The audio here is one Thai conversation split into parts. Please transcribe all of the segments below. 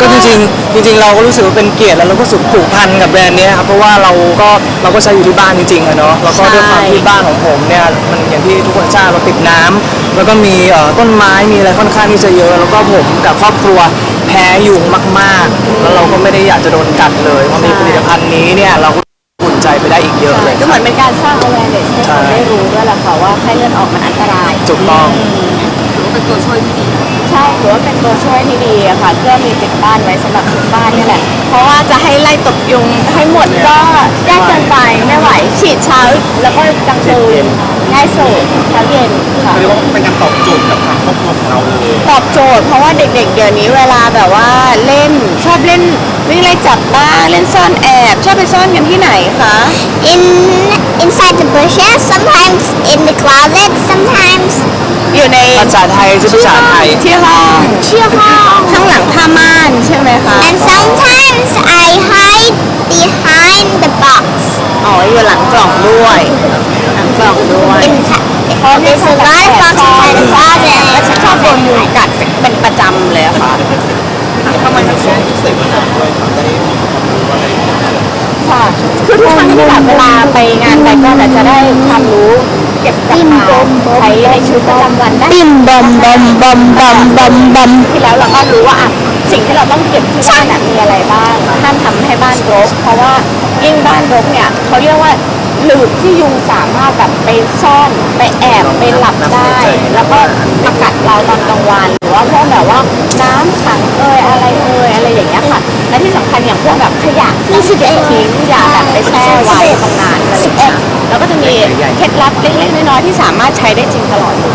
ก็จริงๆจริง ๆ เราก็รู้สึกว่าเป็นเกียรติแล้วเราก็รู้สึกผูกพันกับแบรนด์เนี้ยครับเพราะว่าเราก็เราก็ใช้อยู่ที่บ้านจริงๆอะเนาะแล้วก็ด้วยความที่บ้านของผมเนี่ยมันอย่างที่ทุกคนทราบเราติดน้ำแล้วก็มีเอ่อต้นไม้มีอะไรค่อนข้างที่จะเยอะ แล้วก็ผมกับครอบครัวแพ้ยุงมากๆ แล้วเราก็ไม่ได้อยากจะโดนกัดเลยพอมีผลิตภัณฑ์นี้เนี่ยเราก็อุ่นใจไปได้อีกเยอะเลยก็เหมือนเป็นการสร้าง awareness ให้คนได้รู้ด้วยแหละค่ะว่าไข้เลือดออกมันอันตราย ถูกต้อง เป็นตัวช่วยที่ดีนะใช่ถือว่าเป็นตัวช่วยที่ดีอะค่ะเพื่อมีติดบ้านไว้สำหรับทุกบ้านนี่แหละ เพราะว่าจะให้ไล่ตบยุงให้หมดก็ยากเกินไปไม่ไหวฉีดเช้าแล้วก็กลางคืนง่ายสุดเช้าเย็นค่ะ เรียกว่าเป็นการตอบโจทย์กับทางครอบครัวของเราเลย ตอบโจทย์เพราะว่าเด็กๆ เดี๋ยวนี้เวลาแบบว่าเล่นชอบเล่น วิ่งไล่จับบ้านเล่นซ่อนแอบชอบไปซ่อนกันที่ไหนคะ In inside the bushes, sometimes in the closet, sometimes อยู่ในภาษาไทยชื่อภาษาไทยที่ห้องที่ห้องข้างหลังผ้าม่านใช่ไหมคะ and sometimes I hide behind the box. อ๋ออยู่หลังกล่องด้วย หลังกล่องด้วย In ca- there's a lot of boxes inside the closet. แล้วฉันชอบโดนยุงกัดเป็นประจำเลยอะค่ะ ทำไมถึงช่วงพิเศษขนาดด้วยครับได้ค่ะคือทุกครั้งที่แบบเวลาไปงานไปก็จะได้ความรู้เก็บกลับมาใช้ในชีวิตประจำวันได้ Bim bum bum bum bum bum bum. ที่แล้วเราก็รู้ว่าอะสิ่งที่เราต้องเก็บที่บ้านน่ะมีอะไรบ้างห้ามทำให้บ้านรกเพราะว่ายิ่งบ้านรกเนี่ยเขาเรียกว่า หลืบที่ยุงสามารถแบบไปซ่อนไปแอบไปหลับได้ แล้วก็มากัดเราตอนกลางวันหรือว่าพวกแบบว่าน้ำขังเอยอะไรเอยอะไรอย่างเงี้ยค่ะและที่สำคัญอย่างพวกแบบขยะที่เก็บทิ้งอย่าแบบไปแช่ไว้ตรงนั้นอะไรอย่างเงี้ยแล้วก็จะมีเคล็ดลับเล็กๆน้อยๆที่สามารถใช้ได้จริงตลอดคือ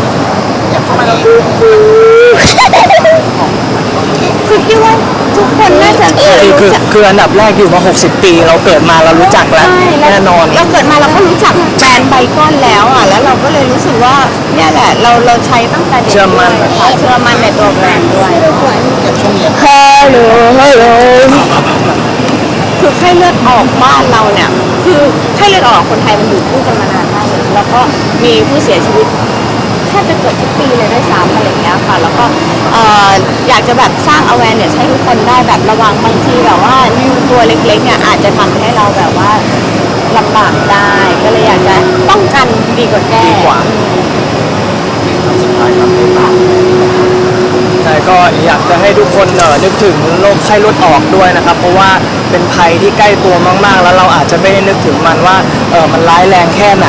คิ ดว่าทุกคนน่าจะเคยคือคือรู้จักคืออันดับแรกอยู่มา 60 ปี เราเกิดมาเรารู้จักแล้ว ใช่ล้วแน่นอน เราเกิดมาเราก็รู้จักแบรนด์ไบก้อนแล้วอะแล้วเราก็เลยรู้สึกว่าเนี่ยแหละเราเราใช้ตั้งแต่เด็กเชื่อมั่น ด้วยค่ะเชื่อมั่นในตัวแบรนด์ด้วยอย่างช่วงนี้ฮัลโหลฮัลโหลคือไข้เลือดออกบ้านเราเนี่ย คือไข้เลือดออกคนไทยมันอยู่คู่กันมานานมากเลยแล้วก็มีผู้เสียชีวิตแท บจะเกือบทุกปีเลยด้วยซ้ำอะไรอย่างเงี้ยค่ะ แล้วก็เอ่ออยากจะแบบสร้าง awareness ให้ทุกคนได้แบบระวังบางทีแบบว่ายุงตัวเล็กๆเนี่ยอาจจะทำให้เราแบบว่าลำบากได้ ก็เลยอยากจะป้องกันดีกว่าแก้ ดีกว่า สุดท้ายครับให้ฝาก ใช่ ก็อยากจะให้ทุกคนเอ่อนึกถึงโรคไข้เลือดออกด้วยนะครับ เพราะว่าเป็นภัยที่ใกล้ตัวมาก ๆ แล้วเราอาจจะไม่ได้นึกถึงมันว่าเออมันร้ายแรงแค่ไหน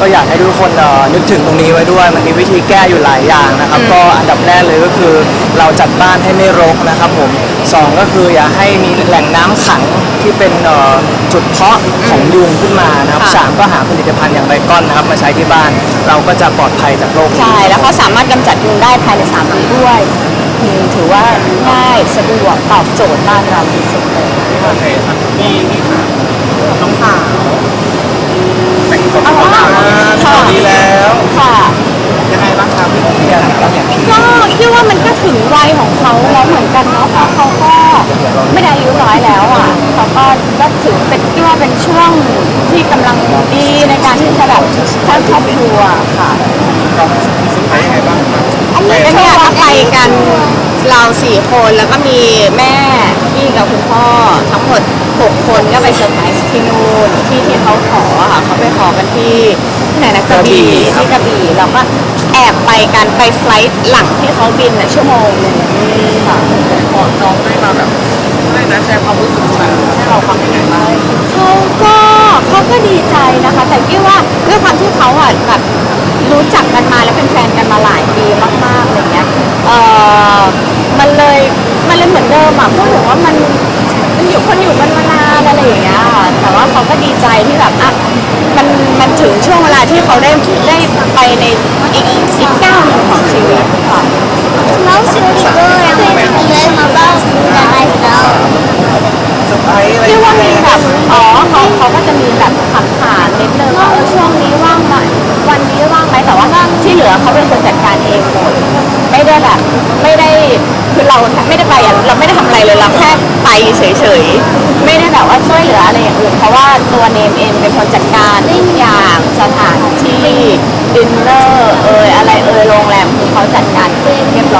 ก็อยากให้ทุกคนเอ่อนึกถึงตรงนี้ไว้ด้วย มันมีวิธีแก้อยู่หลายอย่างนะครับ ก็อันดับแรกเลยก็คือเราจัดบ้านให้ไม่รกนะครับผมสองก็คืออย่าให้มีแหล่งน้ำขังที่เป็นเอ่อจุดเพาะของยุงขึ้นมานะครับค่ะสามก็หาผลิตภัณฑ์อย่างไบคอนนะครับมาใช้ที่บ้าน เราก็จะปลอดภัยจากโรคนี้ ใช่ แล้วเขาสามารถกำจัดยุงได้ภายในสามปีด้วย อืมถือว่าง่ายสะดวกตอบโจทย์บ้านเราที่สุดเลยโอเคครับมีนี่ค่ะน้องสาวแต่งตัวขาวๆข่าวดีแล้ว ค่ะ ยังไงบ้างครับพี่ การการอย่างพี่ ก็คิดว่ามันก็ถึงวัยของเขาแล้วเหมือนกันเนาะเพราะเขาก็ไม่ได้อายุร้อยแล้วอะเขาก็ก็ถือเป็นคิดว่าเป็นช่วงที่กำลังดีในการที่จะแบบสร้างครอบครัวค่ะ สุดท้ายยังไงบ้างครับ ก็เนี่ยก็ไปกันเราสี่คน แล้วก็มีแม่พี่กับคุณพ่อทั้งหมดหกคนก็ไปเซอร์ไพรส์ที่นู่นที่ที่เขาขออะค่ะเขาไปขอกันที่ที่ไหนนะกระบี่ที่กระบี่เราก็แอบไปกันไปไฟลท์หลังที่เขาบินนะชั่วโมงหนึงค่ะพอน้องได้มาแบบได้นะแชร์ความรู้สึกแบบให้เราฟังยังไงบ้างเขาก็เขาก็ดีใจนะคะ แต่กี้ว่าด้วยความที่เขาอะแบบรู้จักกันมาแล้วเป็นแฟนกันมาหลายปีมากๆอะไรเงี้ยเออมันเลย มันเลยเหมือนเดิมอะพูดถึงว่ามันมันอยู่คนอยู่มันมานานอะไรอย่างเงี้ยค่ะแต่ว่าเขาก็ดีใจที่แบบอะมันมันถึงช่วงเวลาที่เขาได้ได้ไปในอีกอีกก้าวหนึ่งของชีวิตค่ะ Most of the people around here live above that I know.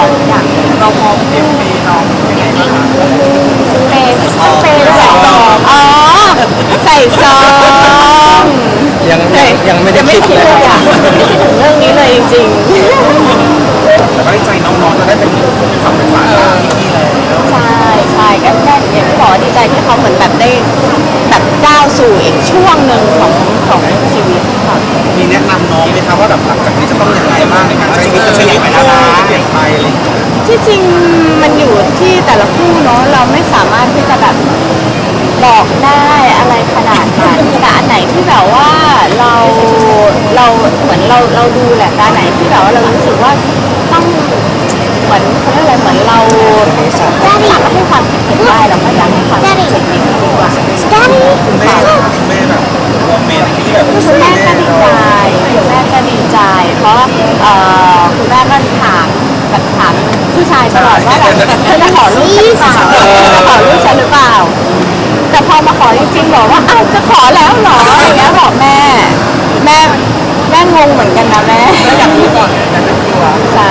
การเองเรียบร้อยทุกอย่างเลยเรามองเอ็มวีน้องเป็นไงเปย์ต้องเปย์ใส่ซองอ๋อใส่ซองยังยังไม่ได้ยังไม่คิดคิดเลยเลยคอะรับไม่คิดถึงเรื่องนี้เลยจริงแต่ก็ดีใจน้องๆจะได้เป็นฝั่งเป็นฝา นไหนที่แบบว่าเรารู้สึกว่าต้องเหมือนเขาเรียกอะไรเหมือนเราอยากให้ความคิดเห็นได้เราก็อยากให้ความคิดเห็นดีกว่า คุณแม่คุณแม่แบบโมเมนต์ที่แบบคุณแม่ก็ดีใจคุณแม่ก็ดีใจ เพราะเอ่อคุณแม่ก็ถามแบบถามผู้ชายตลอดว่าแบบเธอจะขอลูกฉันหรือเปล่าเธอจะขอลูกฉันหรือเปล่า แต่พอมาขอจริงๆบอกว่าอ้าวจะขอแล้วเหรออย่างเงี้ยบอกแม่ แม่ งงเหมือนกันนะแม่อยากรู้ก่อนอยากจะกลัวใช่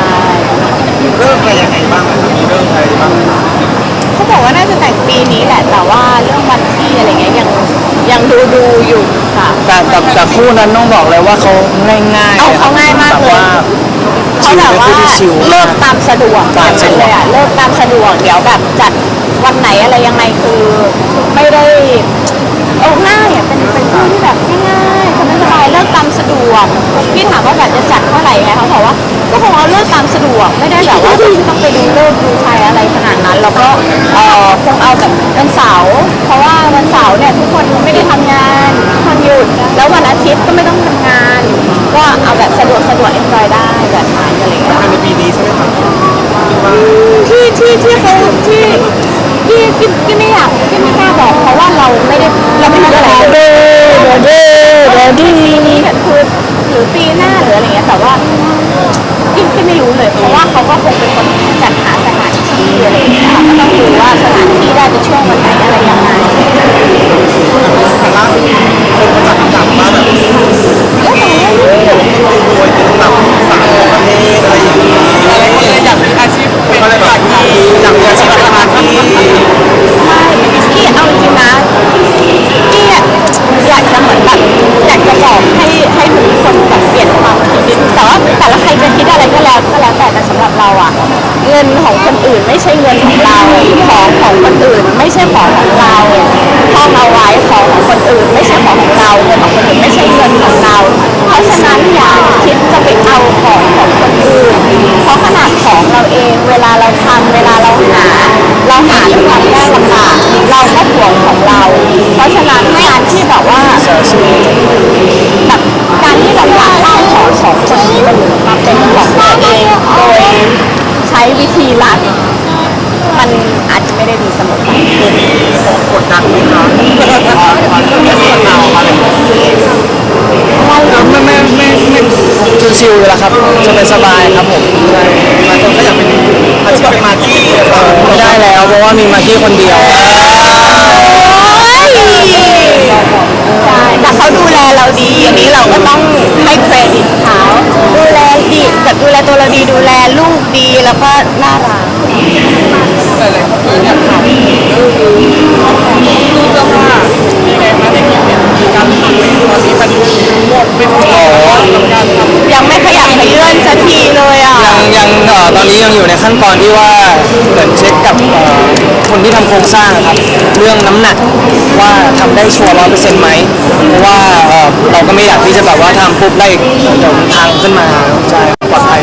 เริ่มอะไรยังไงบ้างครับมีเริ่มอะไรบ้างเขาบอกว่าน่าจะแต่งปีนี้แหละ แต่ว่าเรื่องวันที่อะไรเงี้ยยังยังดูดูๆอยู่ค่ะ แต่แต่แต่คู่นั้นต้องบอกเลยว่าเขาง่ายๆเอาเขาง่ายมากเลยแบบว่าเขาแบบว่าชิลเป็นผู้ที่ชิลมากเลิกตามสะดวกตามสะดวกเลยอะเลิกตามสะดวกเดี๋ยวแบบจัดวันไหนอะไรยังไงคือ ไม่ได้เอาง่ายอะเป็นเป็นคู่ที่แบบง่าย ตามสะดวกพี่ถามว่าแบบจะจัดเท่าไหร่ไงเขาบอกว่าก็คงเอาเลิกตามสะดวกไม่ได้แบบว่าต้องไปดูเลิกดูชัยอะไรขนาดนั้น แล้วก็เออคงเอาแบบวันเสาร์เพราะว่าวัน เราะว่าเขาก็คงเป็นคนจัดหาสถานที่อะไรอย่างเงี้ยค่ะก็ต้องดูว่าสถานที่ได้เป็นช่วงวันไหนอะไรยังไงแต่ล่าสุดคนก็จัดอันดับมาแบบรวยเป็นอันดับสามของประเทศอะไรอย่างนี้อะไรอยางเลยอยากมีอาชีพเป็นอะไรแบบอยากมีอาชีพเป็นสมาธิใชิลๆแล้วครับสบายๆครับผมใช่หลายคนก็อยากเป็นอาชีพเป็นมาที่เออไม่ได้แล้วเพราะว่ามีมากกี้คนเดียวใช่แต่เขาดูแลเราดีอันนี้เราก็ต้องให้เครดิตเขาดูแลดีแบบดูแลตัวเราดีดูแลลูกดีแล้วก็น่ารัก ยังไม่ขยับขยื่นสักทีเลยอะยังยังเอ่อตอนนี้ยังอยู่ในขั้นตอนที่ว่าเหมือนเช็คกับเอ่อคนที่ทำโครงสร้างครับเรื่องน้ำหนักว่าทำได้ชัวร์ร้อยเปอร์เซ็นต์ไหมเพราะว่าเอ่อเราก็ไม่อยากที่จะแบบว่าทำปุ๊บได้เดี๋ยวมันพังขึ้นมาใช่ปลอดภัย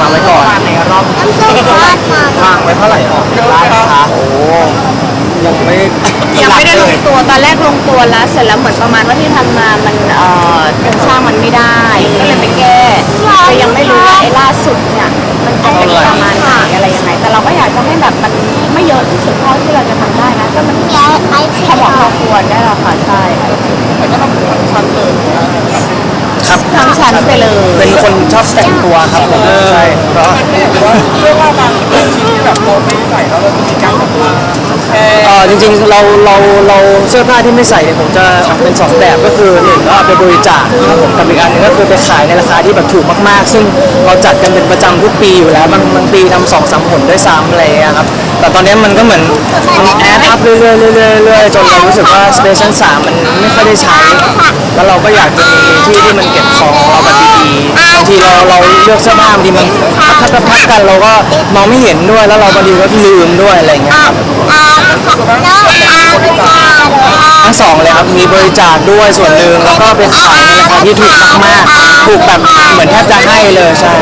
มาไว้ก่อนในรอบ I'm so hot, Mom. ทางไว้เท่าไหร่ออกจากร้านนะคะโอ้ ยังไม่ยังไม่ได้ลงตัวตอนแรกลงตัวแล้ว เสร็จแล้วเหมือนประมาณว่าที่ทำมามันเอ่อโครงสร้างมันไม่ได้ก็เลยไปแก้แต่ยังไม่รู้ว่าไอ้ล่าสุดเนี่ยมันจะเป็นประมาณไหนอะไรยังไงแต่เราก็อยากจะให้แบบมันไม่เยอะที่สุดเท่าที่เราจะทำได้นะก็มัน Yeah, I พอ take เหมาะ it พอ off. ควรได้แล้วค่ะใช่แต่ก็ต้องทั้งชั้นเลยครับทั้งชั้นไปเลย เป็นคนชอบแต่งตัวครับผมใช่เพราะหรือว่าเสื้อผ้าบางชิ้นที่แบบเราไม่ใส่แล้วเราจะมีการแบบว่าใเอ่อจริงๆเราเราเราเสื้อผ้าที่ไม่ใส่เนี่ยผมจะเป็นสองแบบก็คือหนึ่งก็เอาไปบริจาคนะครับผมกับอีกอันหนึงก็คือไปขายในราคาที่แบบถูกมากๆ ซึ่งเราจัดกันเป็นประจำทุกปีอยู่แล้วบางบางปีทำสองสามผลด้วยซ้ำอะไรอย่างเงี้ยครับแต่ตอนนี้มันก็เหมือนมันแอดอัพเรื่อยๆเรื่อยๆเรื่อยๆจนเรารู้สึกว่าสเปซชั้นสามมันไม่ค่อยได้ใช้ แล้วเราก็อยากจะมีที่ที่มันเก็บของของเราแบบดีๆบางทีเราเราเลือกเสื้อผ้าบางทีมันพับพับพับพับกันเราก็มองไม่เห็นด้วยแล้วเราบางทีก็ลืมด้วยอะไรอย่างเงี้ยครับทั้งสองเลยครับมีบริจาคด้วยส่วนหนึ่งแล้วก็ไปขายในราคาที่ถูกมากๆถูกแบบเหมือนแทบจะให้เลยใช่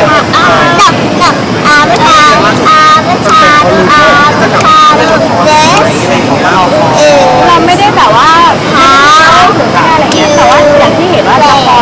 เราไม่ได้แบบว่าท้าหรือแค่อะไรเงี้ยแต่ว่าอย่างที่เห็นว่าละคร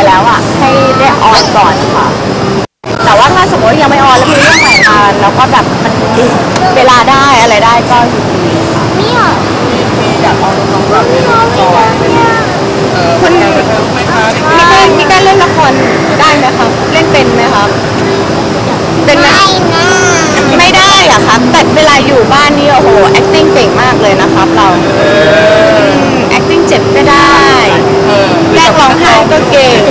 ไปแล้วอะให้ได้ออนก่อนค่ะ แต่ว่าถ้าสมมติยังไม่ออนแล้วมีเรื่องใหม่มาแล้วก็แบบมันเวลาได้อะไรได้ก็ยินดีค่ะคุณมีการมีการเล่นละครได้ไหมคะเล่นเป็นไหมคะเป็นไหมไม่ได้อะครับแต่เวลาอยู่บ้านนี่โอ้โห acting เก่งมากเลยนะครับเราม acting เจ็บก็ได้ แกล้งร้องไห้ก็เก่ง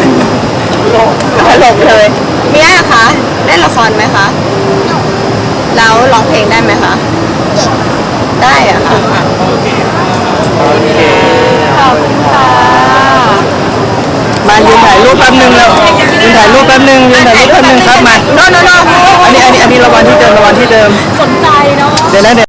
ตลกเลยเมียอะคะเล่นละครไหมคะแล้วร้องเพลงได้ไหมคะได้อะค่ะขอบคุณค่ะมายืนถ่ายรูปแป๊บนึงแล้วยืนถ่ายรูปแป๊บนึงยืนถ่ายรูปแป๊บนึงครับมาโน่นโน่นอันนี้อันนี้อันนี้ระวันที่เดิมระวันที่เดิมสนใจเนาะเดี๋ยวนะเดี๋ยว